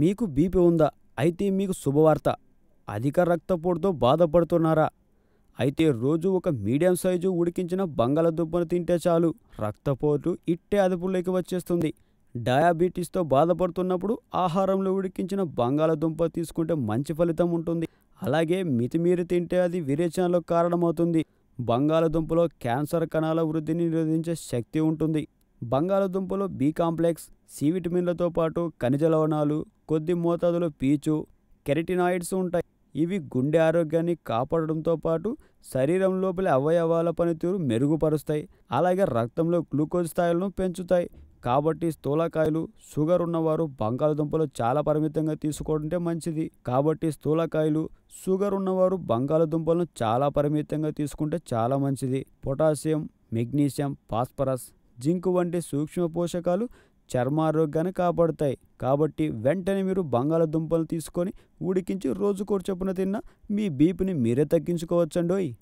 మీకు బీపీ ఉందా? అయితే మీకు శుభవార్త. అధిక రక్తపోటుతో బాధపడుతున్నారా? అయితే రోజు ఒక మీడియం సైజు ఉడికించిన బంగాళదుంపను తింటే చాలు. రక్తపోటు ఇట్టే అదుపులోకి వచ్చేస్తుంది. డయాబెటీస్తో బాధపడుతున్నప్పుడు ఆహారంలో ఉడికించిన బంగాళదుంప తీసుకుంటే మంచి ఫలితం ఉంటుంది. అలాగే మితిమీరి తింటే అది విరేచనలకు కారణమవుతుంది. బంగాళదుంపలో క్యాన్సర్ కణాల వృద్ధిని నిరోధించే శక్తి ఉంటుంది. బంగాళదుంపలో బి కాంప్లెక్స్ సి విటమిన్లతో పాటు ఖనిజ లవణాలు కొద్ది మోతాదులో పీచు కెరటినాయిడ్స్ ఉంటాయి. ఇవి గుండె ఆరోగ్యాన్ని కాపాడడంతో పాటు శరీరం లోపలి అవయవాల పనితీరు మెరుగుపరుస్తాయి. అలాగే రక్తంలో గ్లూకోజ్ స్థాయిలను పెంచుతాయి. కాబట్టి స్థూలకాయలు షుగర్ ఉన్నవారు బంగాళదుంపలు చాలా పరిమితంగా తీసుకుంటే మంచిది. కాబట్టి స్థూలకాయలు షుగర్ ఉన్నవారు బంగాళదుంపలను చాలా పరిమితంగా తీసుకుంటే చాలా మంచిది. పొటాషియం మెగ్నీషియం ఫాస్ఫరస్ జింక్ వంటి సూక్ష్మ పోషకాలు చర్మారోగ్యాన్ని కాపాడుతాయి. కాబట్టి వెంటనే మీరు బంగాళదుంపలు తీసుకొని ఉడికించి రోజుకోటి చొప్పున తిన్నా మీ బీపీని మీరే తగ్గించుకోవచ్చండోయ్.